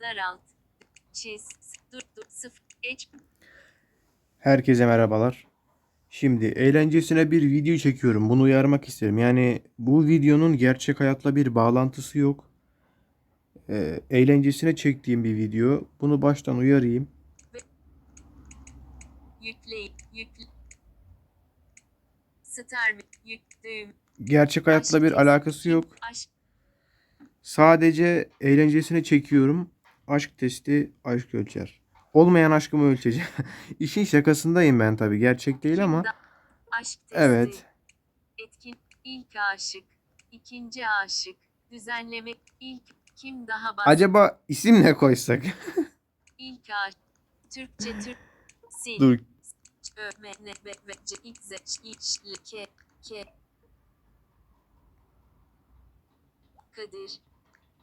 daralt, çiz, dur dur sıfır, geç, Herkese merhabalar. Şimdi eğlencesine bir video çekiyorum. Bunu uyarmak isterim. Yani bu videonun gerçek hayatla bir bağlantısı yok. Ee, eğlencesine çektiğim bir video. Bunu baştan uyarayım. yükleyin, yükle, star yük, düğüm, Gerçek hayatla bir alakası yok. Sadece eğlencesine çekiyorum. Aşk testi aşk ölçer. Olmayan aşkımı ölçeceğim. İşin şakasındayım ben tabii. Gerçek değil ama. aşk testi, Evet. etkin, ilk aşık, ikinci aşık, düzenlemek, ilk, kim daha bas, Acaba isim ne koysak? ilk aşık, Türkçe Türk, sil, Dur. Ne, be, ve, c, x, z, ç, iç, l, ke, ke. Kadir.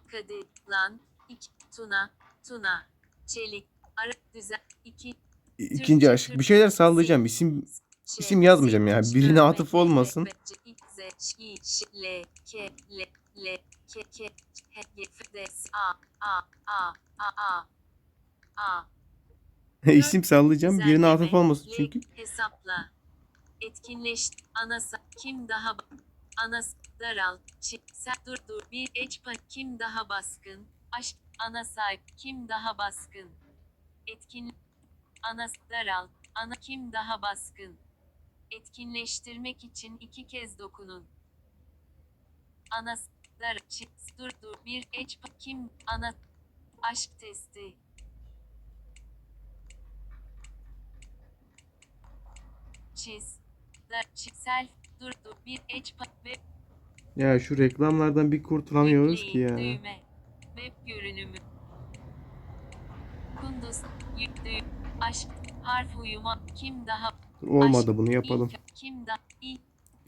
Kadir. Lan. İk, tuna. Tuna. Çelik. Ara, düzen. iki, İkinci aşk. Bir şeyler sallayacağım. İsim İsim yazmayacağım ya. Birine atıf olmasın. isim sallayacağım. Birine atıf olmasın çünkü. Hesapla. Etkinleş. Anasa. Kim daha Anas. Daral. Sen dur dur. Bir eçpa. Kim daha baskın? Aşk. Ana sahip. Kim daha baskın? Etkin. Anas. Daral. Ana. Kim daha baskın? Etkinleştirmek için iki kez dokunun. Anas. Dar. Dur dur. Bir eçpa. Kim? Ana. Aşk testi. çiz, da, çizel, dur dur, bir eç web, Ya şu reklamlardan bir kurtulamıyoruz ki ya. düğme, web görünümü, kunduz, yük, düğüm, aşk, harf uyuma, kim daha, Olmadı aşk, bunu yapalım. ilk, kim da, i,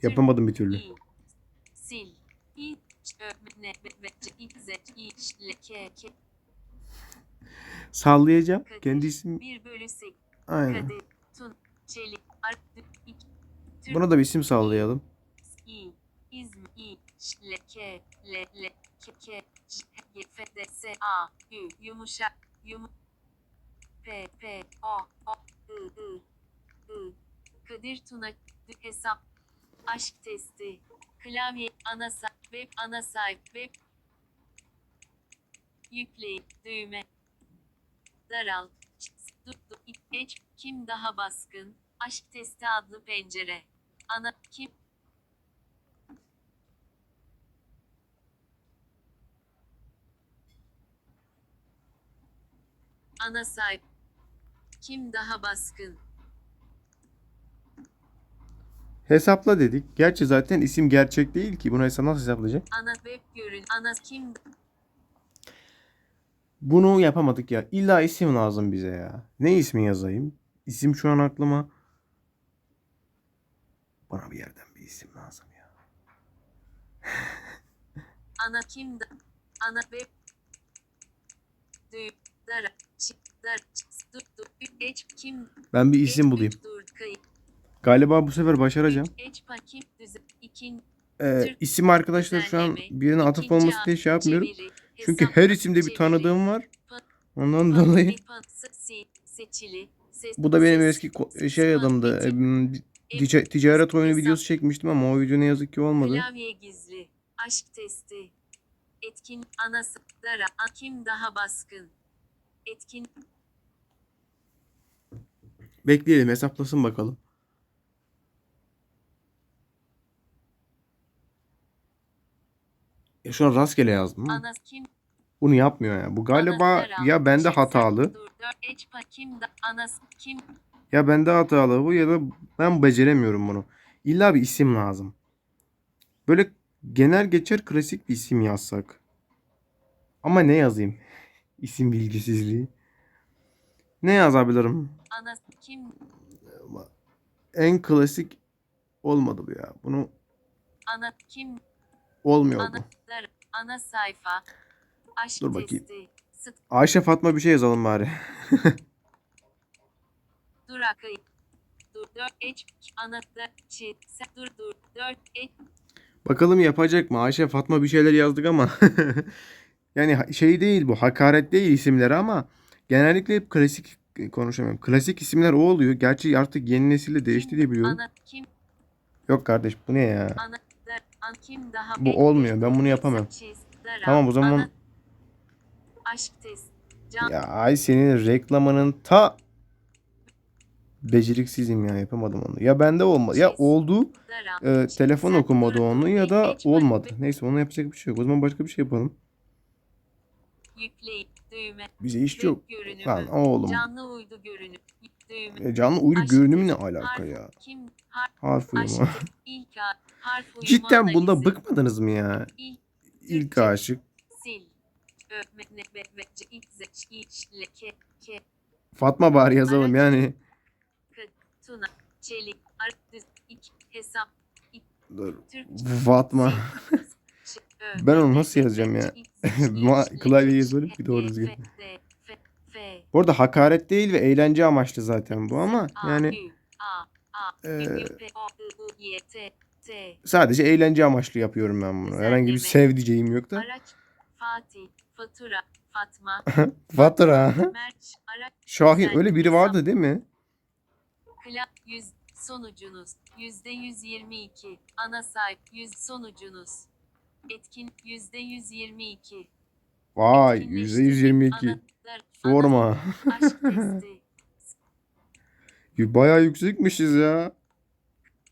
Yapamadım bir türlü. i, sil, i, ç, ö, ne, be, be, c, i, z, i, ş, l, k, k, Sallayacağım. Kadir, Kendi isim. bir bölü sek, Aynen. kadir, tun, çelik, ar, dü, ik, Türk, Buna da bir isim sallayalım. İ, İzm, İ, Ş, L, K, L, L, K, K, J, Y, F, D, S, A, Ü, yumuşak, yum, P, P, O, O, I, I, I, Kadir Tuna, hesap, aşk testi, klavye, ana sa- web, ana sahip, web, yükleyin, düğme, daral, geç, kim daha baskın, aşk testi adlı pencere, ana, kim, Ana sahip. Kim daha baskın? Hesapla dedik. Gerçi zaten isim gerçek değil ki. Bunu hesap nasıl hesaplayacak? Ana web görün. Ana kim? Bunu yapamadık ya. İlla isim lazım bize ya. Ne ismi yazayım? İsim şu an aklıma. Bana bir yerden bir isim lazım ya. Ana kim? Ana web. Dara. Ben bir isim bulayım. Galiba bu sefer başaracağım. Ee, isim arkadaşlar şu an birine ikinci olması diye şey yapmıyorum. Çünkü her isimde bir tanıdığım var. Ondan dolayı. Bu da benim eski şey adımdı. ticaret oyunu videosu çekmiştim ama o video ne yazık ki olmadı. Aşk testi. Etkin ana dara. Kim daha baskın? Etkin Bekleyelim hesaplasın bakalım. Ya şu an rastgele yazdım. ana kim? Bunu yapmıyor ya. Bu galiba ya bende hatalı. Dur, dört, eç, pa- kim da ana s- kim? Ya bende hatalı bu ya da ben beceremiyorum bunu. İlla bir isim lazım. Böyle genel geçer klasik bir isim yazsak. Ama ne yazayım? İsim bilgisizliği. Ne yazabilirim? Ana kim? En klasik olmadı bu ya. Bunu Ana kim? olmuyor bu. Ana dara. Ana sayfa. Aşk Dur bakayım. testi. Sıt Ayşe Fatma bir şey yazalım bari. durak ayı. Dur dört eç ana da çi dur dur dört eç Bakalım yapacak mı? Ayşe Fatma bir şeyler yazdık ama Yani şey değil bu. Hakaret değil isimleri ama genellikle hep klasik konuşamıyorum. Klasik isimler o oluyor. Gerçi artık yeni nesille değişti diye biliyorum. Ana kim Yok kardeş bu ne ya? ana kim daha Bu olmuyor, ben bunu yapamam. Tamam, o zaman- ana- aşk test. Can, Ya ay senin reklamının ta beceriksizim ya yapamadım onu. Ya bende olmadı. Ya oldu. e, telefon okumadı onu ya da olmadı. Neyse ona yapacak bir şey yok. O zaman başka bir şey yapalım. Yükleyip düğme. Bize iş web yok. görünümü, Lan oğlum. Canlı uydu görünüm. Düğme. E, canlı uydu Aşk görünümü ne alaka harf, ya? Kim harf Harf aşk uyumu. ilk har- harf uyumu Cidden bunda analizi. bıkmadınız mı ya? İlk İlk aşık. sil. Fatma bari yazalım yani. tuna, çelik, ar, düz, ik, hesap, Dur. Fatma. Ö, Ben onu nasıl yazacağım ya? Ma- klavyeyi ç, ki doğru düzgün. Bu arada hakaret değil ve eğlence amaçlı zaten bu ama yani sadece eğlence amaçlı yapıyorum ben bunu. Herhangi bir sevdiceğim yok da. araç, Fatih, fatura, Fatma, Fatura. Merç, araç, Şahin öyle biri vardı değil mi? Kla 100 sonucunuz yüzde 122 ana sahip 100 sonucunuz etkin yüzde 122 Vay etkinleştirme, %122. anahtar, Sorma. Bayağı yüksekmişiz ya.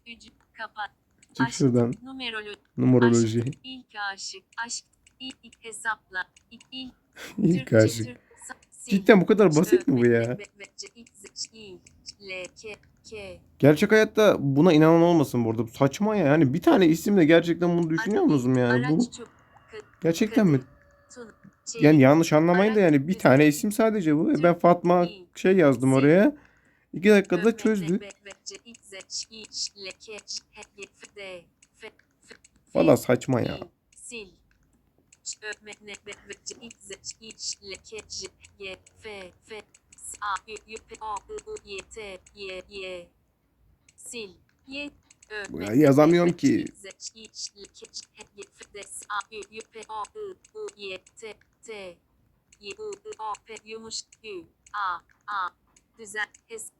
ücret kapat Çık aşk şuradan. numeroloji Numeroloji. aşk ilk aşık aşk ilk, hesapla ilk, ilk İlk aşık. Cidden bu kadar basit mi bu ya? L, k, k. Gerçek hayatta buna inanan olmasın burada. Bu Saçma ya. Yani bir tane isimle gerçekten bunu düşünüyor musunuz yani? Bu araç çok gerçekten mi? çelik, Yani yanlış anlamayın da yani bir tane isim sadece bu. E Ben Fatma şey yazdım oraya. İki dakikada çözdü. Valla saçma ya. İ, i, a, ü, y, p, o, ı, y, t, y, y. Sil. Me, ya yazamıyorum ki. i, y, y. Y, I, I, düzen, hes,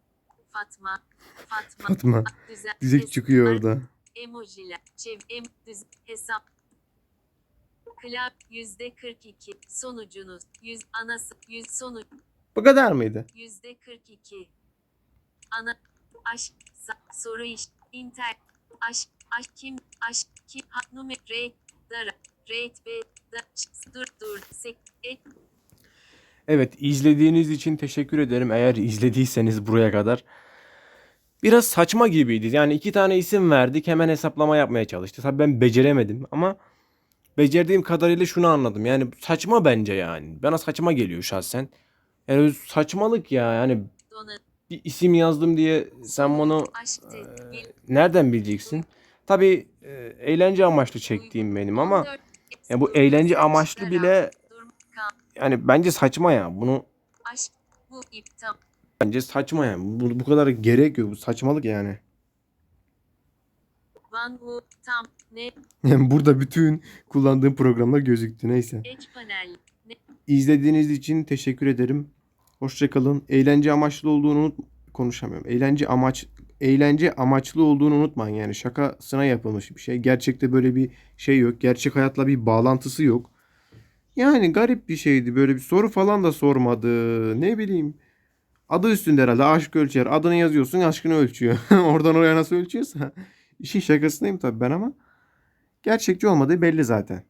Fatma, Fatma, Fatma. Düzen, Dizek çıkıyor orada. Emojiler, çev, em, düz, hesap. Klav, yüzde 42, sonucunuz, yüz, anası, yüz, sonuç, Bu kadar mıydı? yüzde 42. Ana, aşk, soru iş, inter, aşk, aşk, kim, aşk, kim, ha, numer, re, dara, rate, be, da, dur, dur, sek, et, Evet izlediğiniz için teşekkür ederim. Eğer izlediyseniz buraya kadar. Biraz saçma gibiydi. Yani iki tane isim verdik hemen hesaplama yapmaya çalıştı. Tabii ben beceremedim ama becerdiğim kadarıyla şunu anladım. Yani saçma bence yani. Bana saçma geliyor şahsen. Yani saçmalık ya. Yani bir isim yazdım diye sen bunu gel, nereden bileceksin? Tabii e, eğlence amaçlı çektiğim benim ama ya bu eğlence amaçlı bile yani bence saçma ya. Bunu bence saçma yani. Bu, bu kadar gerek yok. Bu saçmalık yani. Van bu tam ne Yani burada bütün kullandığım programlar gözüktü. Neyse. panel ne İzlediğiniz için teşekkür ederim. Hoşçakalın. Eğlence amaçlı olduğunu unut konuşamıyorum. Eğlence amaç eğlence amaçlı olduğunu unutmayın. Yani şakasına yapılmış bir şey. Gerçekte böyle bir şey yok. Gerçek hayatla bir bağlantısı yok. Yani garip bir şeydi. Böyle bir soru falan da sormadı. Ne bileyim. Adı üstünde herhalde aşk ölçer. Adını yazıyorsun aşkını ölçüyor. Oradan oraya nasıl ölçüyorsa. İşin şakasındayım tabii ben ama. Gerçekçi olmadığı belli zaten.